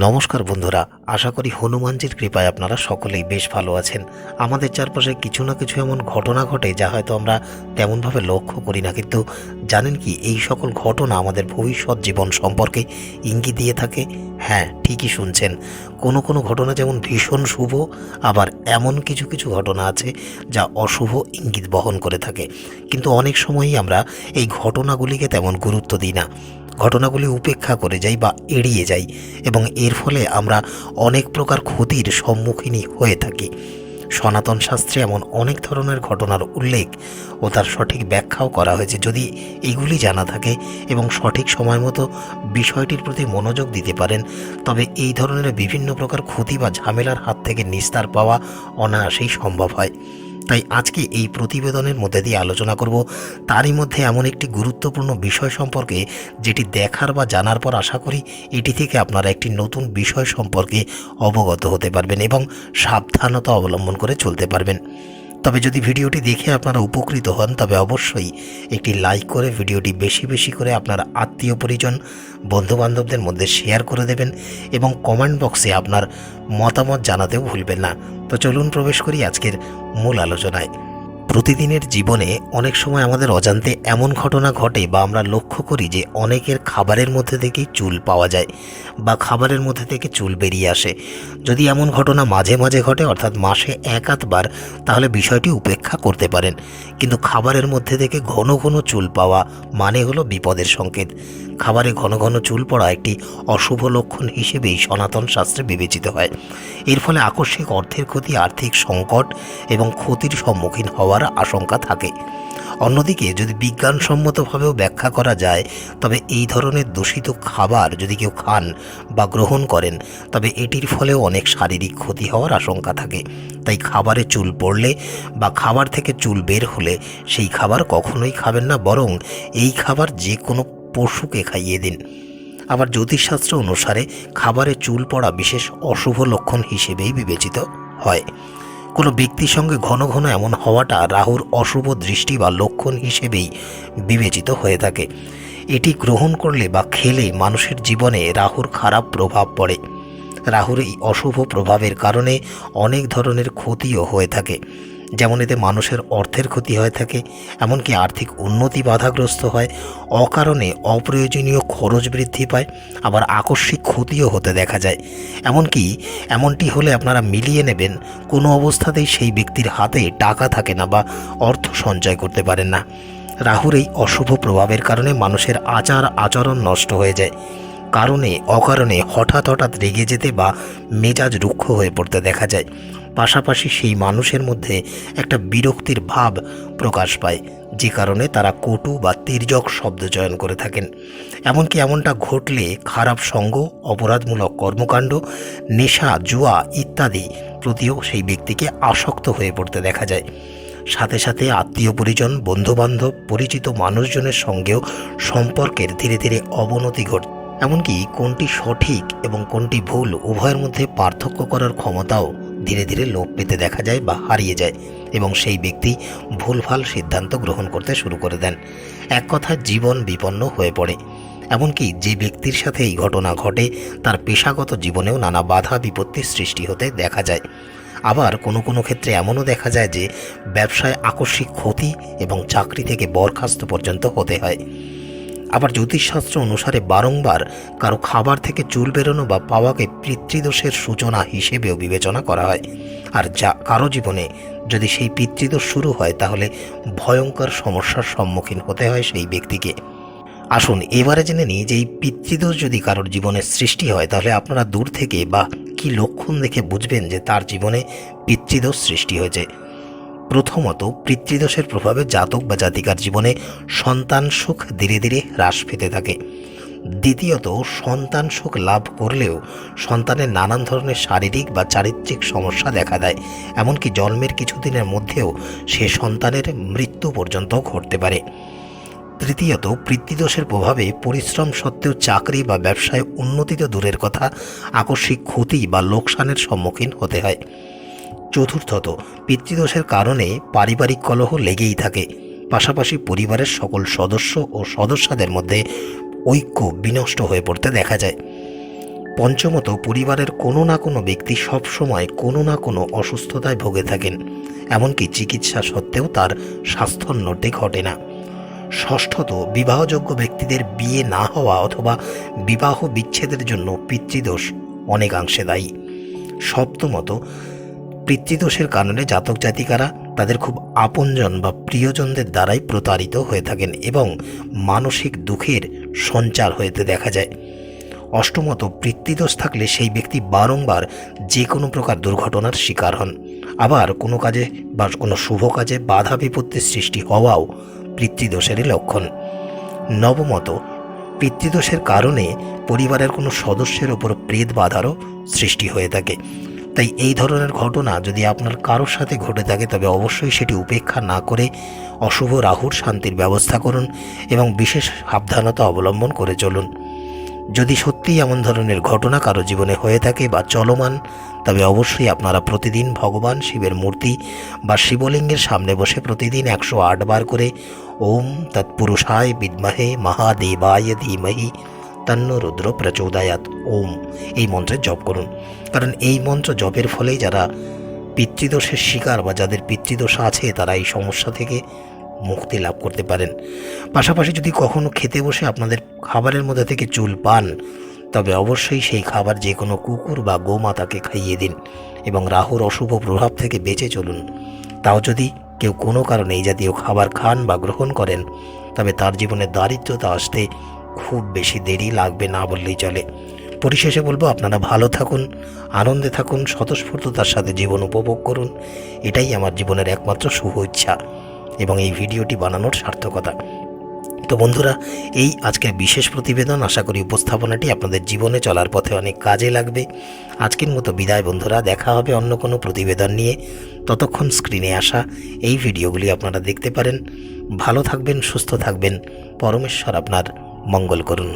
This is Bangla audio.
নমস্কার বন্ধুরা, আশা করি হনুমানজির কৃপায় আপনারা সকলেই বেশ ভালো আছেন। আমাদের চারপাশে কিছু না কিছু এমন ঘটনা ঘটে যা হয়তো আমরা তেমনভাবে লক্ষ্য করি না, কিন্তু জানেন কি, এই সকল ঘটনা আমাদের ভবিষ্যৎ জীবন সম্পর্কে ইঙ্গিত দিয়ে থাকে। হ্যাঁ ঠিকই শুনছেন। কোনো কোনো ঘটনা যেমন ভীষণ শুভ, আবার এমন কিছু কিছু ঘটনা আছে যা অশুভ ইঙ্গিত বহন করে থাকে। কিন্তু অনেক সময়ই আমরা এই ঘটনাগুলিকে তেমন গুরুত্ব দিই না। ঘটনাগুলি উপেক্ষা করে যাই বা এড়িয়ে যাই এবং এর ফলে আমরা অনেক প্রকার ক্ষতির সম্মুখীনই হয়ে থাকি। সনাতন শাস্ত্রে এমন অনেক ধরনের ঘটনার উল্লেখ ও তার সঠিক ব্যাখ্যাও করা হয়েছে। যদি এগুলি জানা থাকে এবং সঠিক সময় মতো বিষয়টির প্রতি মনোযোগ দিতে পারেন, তবে এই ধরনের বিভিন্ন প্রকার ক্ষতি বা ঝামেলার হাত থেকে নিস্তার পাওয়া অনায়াসেই সম্ভব হয়। তাই আজকে এই প্রতিবেদনের মধ্যে দিয়ে আলোচনা করব। তারই মধ্যে এমন একটি গুরুত্বপূর্ণ বিষয় সম্পর্কে যেটি দেখার বা জানার পর আশা করি এটি থেকে আপনারা একটি নতুন বিষয় সম্পর্কে অবগত হতে পারবেন এবং সাবধানতা অবলম্বন করে চলতে পারবেন। তবে যদি ভিডিওটি দেখে আপনারা উপকৃত হন, তবে অবশ্যই একটি লাইক করে ভিডিওটি বেশি বেশি করে আপনার আত্মীয় পরিজন, বন্ধুবান্ধবদের মধ্যে শেয়ার করে দেবেন এবং কমেন্ট বক্সে আপনার মতামত জানাতেও ভুলবেন না। তো চলুন প্রবেশ করি আজকের মূল আলোচনায়। প্রতিদিনের জীবনে অনেক সময় আমাদের অজান্তে এমন ঘটনা ঘটে বা আমরা লক্ষ্য করি যে অনেকের খাবারের মধ্যে থেকেই চুল পাওয়া যায় বা খাবারের মধ্যে থেকে চুল বেরিয়ে আসে। যদি এমন ঘটনা মাঝে মাঝে ঘটে, অর্থাৎ মাসে এক আধবার, তাহলে বিষয়টি উপেক্ষা করতে পারেন। কিন্তু খাবারের মধ্যে থেকে ঘন ঘন চুল পাওয়া মানে হলো বিপদের সংকেত। খাবারে ঘন ঘন চুল পড়া একটি অশুভ লক্ষণ হিসেবেই সনাতন শাস্ত্রে বিবেচিত হয়। এর ফলে আকস্মিক অর্থের ক্ষতি, আর্থিক সংকট এবং ক্ষতির সম্মুখীন হওয়ার আশঙ্কা থাকে। অন্যদিকে যদি বিজ্ঞানসম্মতভাবেও ব্যাখ্যা করা যায়, তবে এই ধরনের দূষিত খাবার যদি কেউ খান বা গ্রহণ করেন, তবে এটির ফলেও অনেক শারীরিক ক্ষতি হওয়ার আশঙ্কা থাকে। তাই খাবারে চুল পড়লে বা খাবার থেকে চুল বের হলে সেই খাবার কখনোই খাবেন না, বরং এই খাবার যে কোনো পশুকে খাইয়ে দিন। আবার জ্যোতিষশাস্ত্র অনুসারে খাবারে চুল পড়া বিশেষ অশুভ লক্ষণ হিসেবেই বিবেচিত হয়। কোনো ব্যক্তির সঙ্গে ঘন ঘন এমন হওয়াটা রাহুর অশুভ দৃষ্টি বা লক্ষণ হিসেবেই বিবেচিত হয়ে থাকে। এটি গ্রহণ করলে বা খেলে মানুষের জীবনে রাহুর খারাপ প্রভাব পড়ে। রাহুর এই অশুভ প্রভাবের কারণে অনেক ধরনের ক্ষতিও হয়ে থাকে। যেমন এতে মানুষের অর্থের ক্ষতি হয়ে থাকে, এমনকি আর্থিক উন্নতি বাধাগ্রস্ত হয়, অকারণে অপ্রয়োজনীয় খরচ বৃদ্ধি পায়, আবার আকস্মিক ক্ষতিও হতে দেখা যায়। এমনকি এমনটি হলে আপনারা মিলিয়ে নেবেন, কোনো অবস্থাতেই সেই ব্যক্তির হাতে টাকা থাকে না বা অর্থ সঞ্চয় করতে পারেন না। রাহুর এই অশুভ প্রভাবের কারণে মানুষের আচার আচরণ নষ্ট হয়ে যায়। কারণে, অকারণে হঠাৎ হঠাৎ রেগে যেতে বা মেজাজ রুক্ষ হয়ে পড়তে দেখা যায়। পাশাপাশি সেই মানুষের মধ্যে একটা বিরক্তির ভাব প্রকাশ পায়, যে কারণে তারা কটু বা তির্যক শব্দ চয়ন করে থাকেন। এমনকি এমনটা ঘটলে খারাপ সঙ্গ, অপরাধমূলক কর্মকাণ্ড, নেশা, জুয়া ইত্যাদি প্রতিও সেই ব্যক্তিকে আসক্ত হয়ে পড়তে দেখা যায়। সাথে সাথে আত্মীয় পরিজন, বন্ধুবান্ধব, পরিচিত মানুষজনের সঙ্গেও সম্পর্কের ধীরে ধীরে অবনতি ঘট এমনকি কোনটি সঠিক এবং কোনটি ভুল উভয়ের মধ্যে পার্থক্য করার ক্ষমতাও ধীরে ধীরে লোপ পেতে দেখা যায় বা হারিয়ে যায় এবং সেই ব্যক্তি ভুলভাল সিদ্ধান্ত গ্রহণ করতে শুরু করে দেন। এক কথা, জীবন বিপন্ন হয়ে পড়ে। এমনকি যে ব্যক্তির সাথে এই ঘটনা ঘটে, তার পেশাগত জীবনেও নানা বাধা বিপত্তির সৃষ্টি হতে দেখা যায়। আবার কোনো কোনো ক্ষেত্রে এমনও দেখা যায় যে ব্যবসায় আকস্মিক ক্ষতি এবং চাকরি থেকে বরখাস্ত পর্যন্ত হতে হয়। আবার জ্যোতিষশাস্ত্র অনুসারে বারংবার কারও খাবার থেকে চুল বেরোনো বা পাওয়াকে পিতৃদোষের সূচনা হিসেবেও বিবেচনা করা হয়। আর যা কারও জীবনে যদি সেই পিতৃদোষ শুরু হয়, তাহলে ভয়ঙ্কর সমস্যার সম্মুখীন হতে হয় সেই ব্যক্তিকে। আসুন, এবারে জেনে নিই যে এই পিতৃদোষ যদি কারোর জীবনে সৃষ্টি হয়, তাহলে আপনারা দূর থেকে বা কি লক্ষণ দেখে বুঝবেন যে তার জীবনে পিতৃদোষ সৃষ্টি হয়েছে। প্রথমত পিতৃদোষের প্রভাবে জাতক বা জাতিকার জীবনে সন্তান সুখ ধীরে ধীরে হ্রাস পেতে থাকে। দ্বিতীয়ত, সন্তান সুখ লাভ করলেও সন্তানের নানান ধরনের শারীরিক বা চারিত্রিক সমস্যা দেখা দেয়। এমনকি জন্মের কিছুদিনের মধ্যেও সে সন্তানের মৃত্যু পর্যন্ত ঘটতে পারে। তৃতীয়ত, পিতৃদোষের প্রভাবে পরিশ্রম সত্ত্বেও চাকরি বা ব্যবসায় উন্নতি তো দূরের কথা, আকস্মিক ক্ষতি বা লোকসানের সম্মুখীন হতে হয়। চতুর্থত পিতৃদোষের কারণে পারিবারিক কলহ লেগেই থাকে। পাশাপাশি পরিবারের সকল সদস্য ও সদস্যদের মধ্যে ঐক্য বিনষ্ট হয়ে পড়তে দেখা যায়। পঞ্চমত, পরিবারের কোনো না কোনো ব্যক্তি সবসময় কোনো না কোনো অসুস্থতায় ভোগে থাকেন, এমনকি চিকিৎসা সত্ত্বেও তার স্বাস্থ্যোন্নতি ঘটে না। ষষ্ঠত, বিবাহযোগ্য ব্যক্তিদের বিয়ে না হওয়া অথবা বিবাহ বিচ্ছেদের জন্য পিতৃদোষ অনেকাংশে দায়ী। সপ্তমত পিতৃদোষের কারণে জাতক জাতিকারা তাদের খুব আপনজন বা প্রিয়জনদের দ্বারাই প্রতারিত হয়ে থাকেন এবং মানসিক দুঃখের সঞ্চার হইতে দেখা যায়। অষ্টমত, পিতৃদোষ থাকলে সেই ব্যক্তি বারংবার যে কোনো প্রকার দুর্ঘটনার শিকার হন। আবার কোনো কাজে বা কোনো শুভ কাজে বাধা বিপত্তির সৃষ্টি হওয়াও পিতৃদোষেরই লক্ষণ। নবমত, পিতৃদোষের কারণে পরিবারের কোনো সদস্যের ওপর প্রেত বাধারও সৃষ্টি হয়ে থাকে। তাই এই ধরনের ঘটনা যদি আপনার কারোর সাথে ঘটে থাকে, তবে অবশ্যই সেটি উপেক্ষা না করে অশুভ রাহুর শান্তির ব্যবস্থা করুন এবং বিশেষ সাবধানতা অবলম্বন করে চলুন। যদি সত্যিই এমন ধরনের ঘটনা কারও জীবনে হয়ে থাকে বা চলমান, তবে অবশ্যই আপনারা প্রতিদিন ভগবান শিবের মূর্তি বা শিবলিঙ্গের সামনে বসে প্রতিদিন একশো আট বার করে ওম তৎপুরুষায় বিদ্মহে মহাদেবায় ধীমহি তন্ন রুদ্র প্রচোদয়াত। ওম, এই মন্ত্রের জপ করুন। কারণ এই মন্ত্র জপের ফলেই যারা পিতৃদোষের শিকার বা যাদের পিতৃদোষ আছে, তারা এই সমস্যা থেকে মুক্তি লাভ করতে পারেন। পাশাপাশি যদি কখনো খেতে বসে আপনাদের খাবারের মধ্যে থেকে চুল পান, তবে অবশ্যই সেই খাবার যে কোনো কুকুর বা গোমাতাকে খাইয়ে দিন এবং রাহুর অশুভ প্রভাব থেকে বেঁচে চলুন। তাও যদি কেউ কোনো কারণে এই জাতীয় খাবার খান বা গ্রহণ করেন, তবে তার জীবনে দারিদ্রতা আসতে খুব বেশি দেরি লাগবে না বললেই চলে। পরিশেষে বলব, আপনারা ভালো থাকুন, আনন্দে থাকুন, স্বতঃস্ফূর্ততার সাথে জীবন উপভোগ করুন। এটাই আমার জীবনের একমাত্র শুভ ইচ্ছা এবং এই ভিডিওটি বানানোর সার্থকতা। তো বন্ধুরা, এই আজকের বিশেষ প্রতিবেদন আশা করি উপস্থাপনাটি আপনাদের জীবনে চলার পথে অনেক কাজে লাগবে। আজকের মতো বিদায় বন্ধুরা, দেখা হবে অন্য কোনো প্রতিবেদন নিয়ে। ততক্ষণ স্ক্রিনে আসা এই ভিডিওগুলি আপনারা দেখতে পারেন। ভালো থাকবেন, সুস্থ থাকবেন। পরমেশ্বর আপনার মঙ্গল করুন